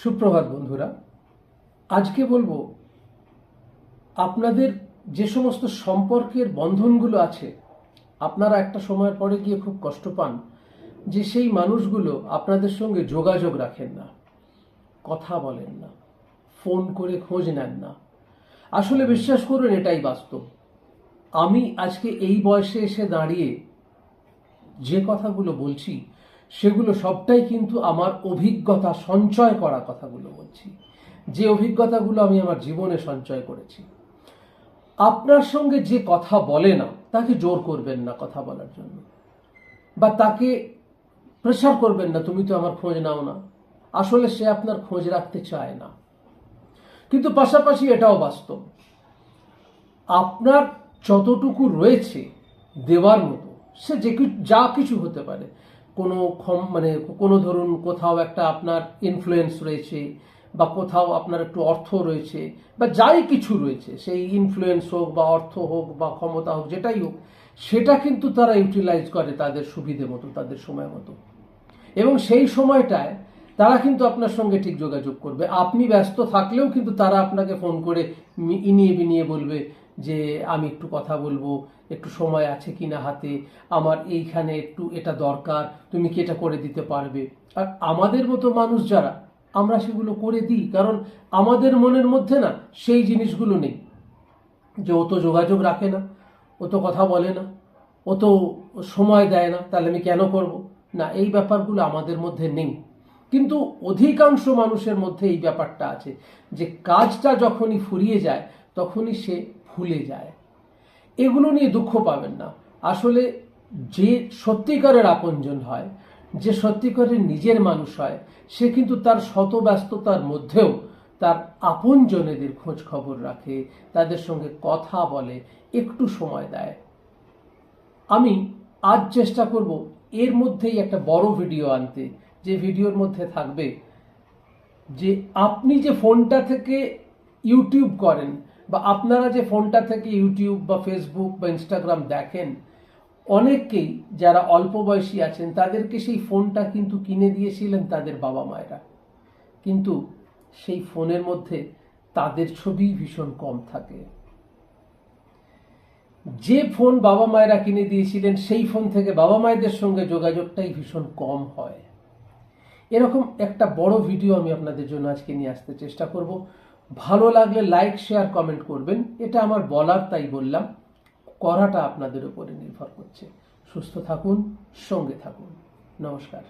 সুপ্রভাত বন্ধুরা, আজকে বলব আপনাদের যে সমস্ত সম্পর্কের বন্ধনগুলো আছে, আপনারা একটা সময়ের পরে গিয়ে খুব কষ্ট পান যে সেই মানুষগুলো আপনাদের সঙ্গে যোগাযোগ রাখেন না, কথা বলেন না, ফোন করে খোঁজ নেন না। আসলে বিশ্বাস করুন, এটাই বাস্তব। আমি আজকে এই বয়সে এসে দাঁড়িয়ে যে কথাগুলো বলছি সেগুলো সবটাই কিন্তু আমার অভিজ্ঞতা সঞ্চয় করা কথাগুলো বলছি। যে অভিজ্ঞতাগুলো আমি আমার জীবনে সঞ্চয় করেছি। আপনার সঙ্গে যে কথা বলে না, তাকে জোর করবেন না কথা বলার জন্য। বা তাকে প্রেশার করবেন না, তুমি তো আমার খোঁজ নাও না। আসলে সে আপনার খোঁজ রাখতে চায় না। কিন্তু পাশাপাশি এটাও বাস্তব। আপনার যতটুকু রয়েছে দেওয়ার মতো, সে যে যা কিছু হতে পারে কোনো ক্ষম মানে কোনো ধরুন কোথাও একটা আপনার ইনফ্লুয়েন্স রয়েছে বা কোথাও আপনার একটু অর্থ রয়েছে বা যাই কিছু রয়েছে, সেই ইনফ্লুয়েন্স হোক বা অর্থ হোক বা ক্ষমতা হোক, যেটাই হোক, সেটা কিন্তু তারা ইউটিলাইজ করে তাদের সুবিধে মতো, তাদের সময় মতো। এবং সেই সময়টায় তারা কিন্তু আপনার সঙ্গে ঠিক যোগাযোগ করবে। আপনি ব্যস্ত থাকলেও কিন্তু তারা আপনাকে ফোন করে ইনিয়ে বিনিয়ে বলবে যে আমি একটু কথা বলব, একটু সময় আছে কিনা হাতে, আমার এইখানে একটু এটা দরকার, তুমি কি এটা করে দিতে পারবে? আর আমাদের মতো মানুষ যারা, আমরা সেগুলো করে দিই, কারণ আমাদের মনের মধ্যে না সেই জিনিসগুলো নেই। যে ও তো যোগাযোগ রাখে না, ও তো কথা বলে না, ও তো সময় দেয় না, তাহলে আমি কেন করব? না, এই ব্যাপারগুলো আমাদের মধ্যে নেই। কিন্তু অধিকাংশ মানুষের মধ্যে এই ব্যাপারটা আছে যে কাজটা যখনই ফুরিয়ে যায়, তখনই সে ভুলে যায়। এগুলো নিয়ে দুঃখ পাবেন না। আসলে যে সত্যিকারের আপনজন হয়, যে সত্যিকারের নিজের মানুষ হয়, সে কিন্তু তার শত ব্যস্ততার মধ্যেও তার আপনজনেদের খোঁজ খবর রাখে, তাদের সঙ্গে কথা বলে, একটু সময় দেয়। আমি আজ চেষ্টা করব এর মধ্যেই একটা বড় ভিডিও আনতে, যে ভিডিওর মধ্যে থাকবে যে আপনি যে ফোনটা থেকে ইউটিউব করেন বা আপনারা যে ফোনটা থেকে ইউটিউব বা ফেসবুক বা ইনস্টাগ্রাম দেখেন, অনেককেই যারা অল্প বয়সী আছেন, তাদেরকে সেই ফোনটা কিন্তু কিনে দিয়েছিলেন তাদের বাবা মায়েরা। কিন্তু সেই ফোনের মধ্যে তাদের ছবি ভীষণ কম থাকে। যে ফোন বাবা মায়েরা কিনে দিয়েছিলেন, সেই ফোন থেকে বাবা মায়েদের সঙ্গে যোগাযোগটাই ভীষণ কম হয়। এরকম একটা বড় ভিডিও আমি আপনাদের জন্য আজকে নিয়ে আসতে চেষ্টা করব। ভালো লাগলে লাইক শেয়ার কমেন্ট করবেন। এটা আমার বলার, তাই বললাম। করাটা আপনাদের উপরে নির্ভর করছে। সুস্থ থাকুন, সঙ্গে থাকুন। নমস্কার।